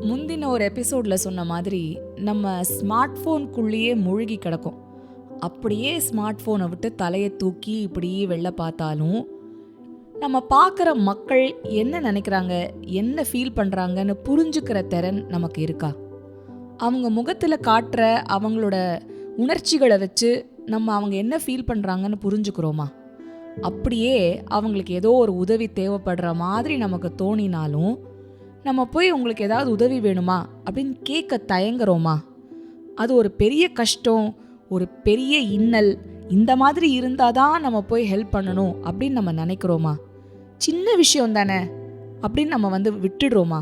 முந்தின ஒரு எபிசோடில் சொன்ன மாதிரி நம்ம ஸ்மார்ட் ஃபோனுக்குள்ளேயே மூழ்கி கிடக்கும். அப்படியே ஸ்மார்ட் ஃபோனை விட்டு தலையை தூக்கி இப்படியே வெளில பார்த்தாலும் நம்ம பார்க்குற மக்கள் என்ன நினைக்கிறாங்க என்ன ஃபீல் பண்ணுறாங்கன்னு புரிஞ்சுக்கிற திறன் நமக்கு இருக்கா? அவங்க முகத்தில் காட்டுற அவங்களோட உணர்ச்சிகளை வச்சு நம்ம அவங்க என்ன ஃபீல் பண்ணுறாங்கன்னு புரிஞ்சுக்கிறோமா? அப்படியே அவங்களுக்கு ஏதோ ஒரு உதவி தேவைப்படுற மாதிரி நமக்கு தோணினாலும் நம்ம போய் உங்களுக்கு ஏதாவது உதவி வேணுமா? அப்படின்னு கேட்க தயங்குறோமா? அது ஒரு பெரிய கஷ்டம் ஒரு பெரிய இன்னல். இந்த மாதிரி இருந்தால் தான் நம்ம போய் ஹெல்ப் பண்ணணும் அப்படின்னு நம்ம நினைக்கிறோமா? சின்ன விஷயம் தானே அப்படின்னு நம்ம வந்து விட்டுடுறோமா?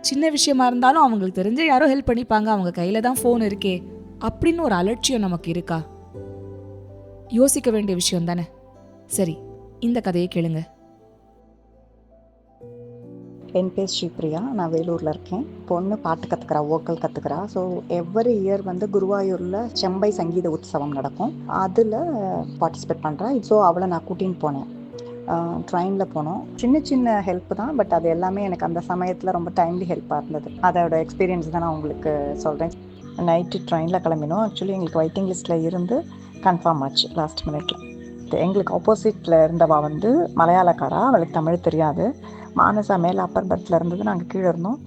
சின்ன விஷயமா இருந்தாலும் அவங்களுக்கு தெரிஞ்ச யாரோ ஹெல்ப் பண்ணிப்பாங்க அவங்க கையில் தான் ஃபோன் இருக்கே அப்படின்னு ஒரு அலட்சியம் நமக்கு இருக்கா? யோசிக்க வேண்டிய விஷயம் தானே? சரி இந்த கதையை கேளுங்கள் என் பேர் ஸ்ரீப்ரியா. நான் வேலூரில் இருக்கேன். பொண்ணு பாட்டு கற்றுக்கிறா வோக்கல் கற்றுக்கிறா ஸோ எவ்ரி இயர் வந்து குருவாயூரில் செம்பை சங்கீத உற்சவம் நடக்கும். அதில் பார்ட்டிசிபேட் பண்ணுறா ஸோ அவளை நான் கூட்டின்னு போனேன். ட்ரெயினில் போனோம். சின்ன சின்ன ஹெல்ப் தான் பட் அது எல்லாமே எனக்கு அந்த சமயத்தில் ரொம்ப டைம்லி ஹெல்ப்பாக இருந்தது. அதோட எக்ஸ்பீரியன்ஸ் தான் நான் உங்களுக்கு சொல்கிறேன் நைட்டு ட்ரெயினில் கிளம்பினோம். ஆக்சுவலி எங்களுக்கு வெயிட்டிங் லிஸ்ட்டில் இருந்து கன்ஃபார்ம் ஆச்சு லாஸ்ட் மினிட்ல எங்களுக்கு ஆப்போசிட்டில் இருந்தவா வந்து மலையாளக்காரா. அவளுக்கு தமிழ் தெரியாது. மானசா மேலே அப்பர் பர்த்தில் இருந்தது நாங்கள் கீழே இருந்தோம்.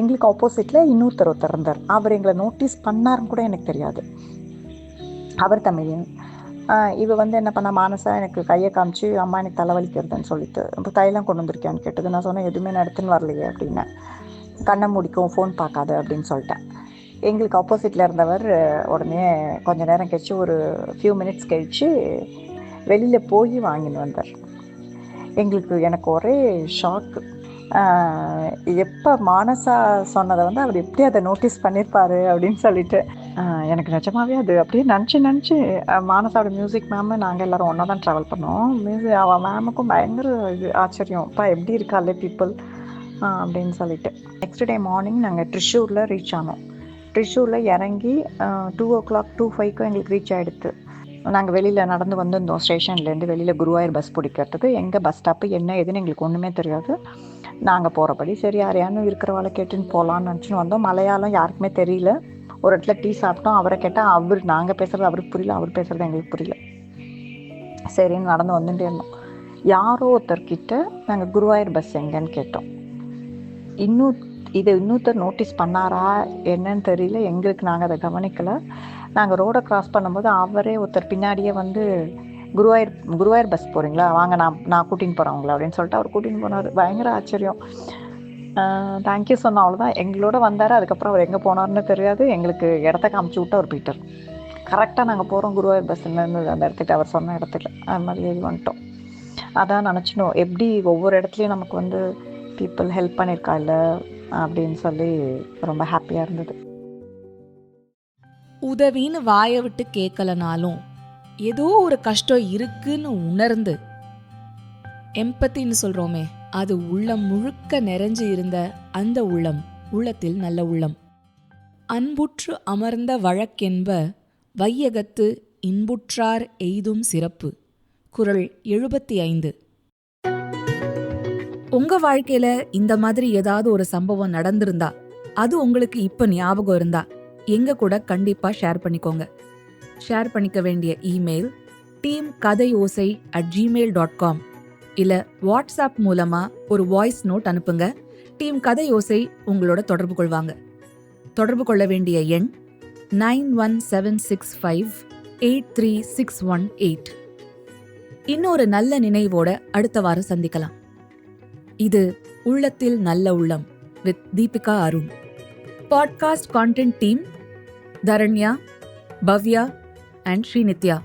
எங்களுக்கு ஆப்போசிட்டில் இன்னொருத்தர் ஒருத்தர் இருந்தார். அவர் எங்களை நோட்டீஸ் பண்ணாருன்னு கூட எனக்கு தெரியாது. அவர் தமிழன். இவ வந்து என்ன பண்ணா மானசா எனக்கு கையை காமிச்சு அம்மா எனக்கு தலைவலிக்கிறதுன்னு சொல்லிட்டு இப்போ தைலம் கொண்டு வந்திருக்கியான்னு கேட்டது. நான் சொன்னேன் எதுவுமே நான் வரலையே அப்படின்னேன் கண்ணை முடிக்கும் ஃபோன் பார்க்காது அப்படின்னு சொல்லிட்டேன். எங்களுக்கு ஆப்போசிட்டில் இருந்தவர் உடனே கொஞ்ச நேரம் கழிச்சு ஒரு ஃபியூ மினிட்ஸ் கழித்து வெளியில் போய் வாங்கின்னு வந்தார். எங்களுக்கு எனக்கு ஒரே ஷாக்கு எப்போ மானசா சொன்னதை வந்து அவர் எப்படி அதை நோட்டீஸ் பண்ணியிருப்பாரு அப்படின்னு சொல்லிட்டு. எனக்கு நிஜமாவே அது அப்படியே நினச்சி நினச்சி மானசாவோட மியூசிக் மேமு நாங்கள் எல்லாரும் ஒன்றா தான் ட்ராவல் பண்ணோம். மியூசிக் அவள் மேமுக்கும் பயங்கர இது ஆச்சரியம். இப்போ எப்படி இருக்காளே பீப்புள் அப்படின்னு சொல்லிட்டு. நெக்ஸ்ட் டே மார்னிங் நாங்கள் ட்ரிஷூரில் ரீச் ஆனோம். ட்ரிஷூரில் இறங்கி டூ ஓ கிளாக் டூ ஃபைவ்க்கும் எங்களுக்கு ரீச் ஆகிடுது நாங்கள் வெளியில் நடந்து வந்திருந்தோம் ஸ்டேஷன்லேருந்து வெளியில் குருவாயூர் பஸ் பிடிக்கிறதுக்கு. எங்கே பஸ் ஸ்டாப்பு என்ன ஏதுன்னு எங்களுக்கு ஒன்றுமே தெரியாது. நாங்கள் போகிறபடி சரி யாரையானும் இருக்கிறவாளை கேட்டுன்னு போகலான்னு நினச்சின்னு வந்தோம். மலையாளம் யாருக்குமே தெரியல. ஒரு இடத்துல டீ சாப்பிட்டோம். அவரை கேட்டால் அவர் நாங்கள் பேசுகிறது அவருக்கு புரியல அவர் பேசுகிறது எங்களுக்கு புரியல. சரின்னு நடந்து வந்துட்டே இருந்தோம். யாரோ ஒருத்தர்கிட்ட நாங்கள் குருவாயூர் பஸ் எங்கேன்னு கேட்டோம். இன்னும் இதை இன்னொருத்தர் நோட்டீஸ் பண்ணாரா? என்னன்னு தெரியல. எங்களுக்கு நாங்கள் அதை கவனிக்கலை. நாங்கள் ரோடை கிராஸ் பண்ணும்போது அவரே ஒருத்தர் பின்னாடியே வந்து குருவாயூர் குருவாயூர் பஸ் போகிறீங்களா வாங்க நான் நான் கூட்டின்னு போகிறேன் உங்களை அப்படின்னு சொல்லிட்டு அவர் கூட்டின்னு போனார். பயங்கர ஆச்சரியம். தேங்க்யூ சொன்ன அவ்வளோதான் எங்களோட வந்தார். அதுக்கப்புறம் அவர் எங்கே போனார்னு தெரியாது. எங்களுக்கு இடத்த காமிச்சு விட்டு அவர் போயிட்டார். கரெக்டாக நாங்கள் போகிறோம் குருவாயூர் பஸ்லேருந்து அந்த இடத்துக்கு அவர் சொன்ன இடத்துல அது மாதிரி ஏறி வந்துட்டோம். அதான் நினச்சினோம். எப்படி ஒவ்வொரு இடத்துலையும் நமக்கு வந்து பீப்புள் ஹெல்ப் பண்ணியிருக்கா இல்லை? அப்படின்னு சொல்லி ரொம்ப ஹாப்பியாக இருந்தது. உதவின்னு வாயை விட்டு கேட்கலனாலும் ஏதோ ஒரு கஷ்டம் இருக்குன்னு உணர்ந்து எம்பத்தின்னு சொல்றோமே அது உள்ளம் முழுக்க நிறைஞ்சு இருந்த அந்த உள்ளம் உள்ளத்தில் நல்ல உள்ளம். அன்புற்று அமர்ந்த வழக்கென்ப வையகத்து இன்புற்றார் எய்தும் சிறப்பு. குரல் எழுபத்தி ஐந்து. உங்க வாழ்க்கையில இந்த மாதிரி ஏதாவது ஒரு சம்பவம் நடந்திருந்தா அது உங்களுக்கு இப்ப ஞாபகம் இருந்தா எங்க கூட கண்டிப்பா ஷேர் பண்ணிக்கோங்க. ஷேர் பண்ணிக்க வேண்டிய email team Kathai Osai at gmail dot com இல்ல வாட்ஸ்அப் மூலமா ஒரு வாய்ஸ் நோட் அனுப்புங்க. டீம் கதை ஓசை உங்களோட தொடர்பு கொள்வாங்க. தொடர்பு கொள்ள வேண்டிய எண் nine one seven six five eight three six one eight இன்னொரு நல்ல நினைவோட அடுத்த வாரம் சந்திக்கலாம். இது உள்ளத்தில் நல்ல உள்ளம் with Deepika Arun. Podcast content team Dharanya Bhavya and Srinithya.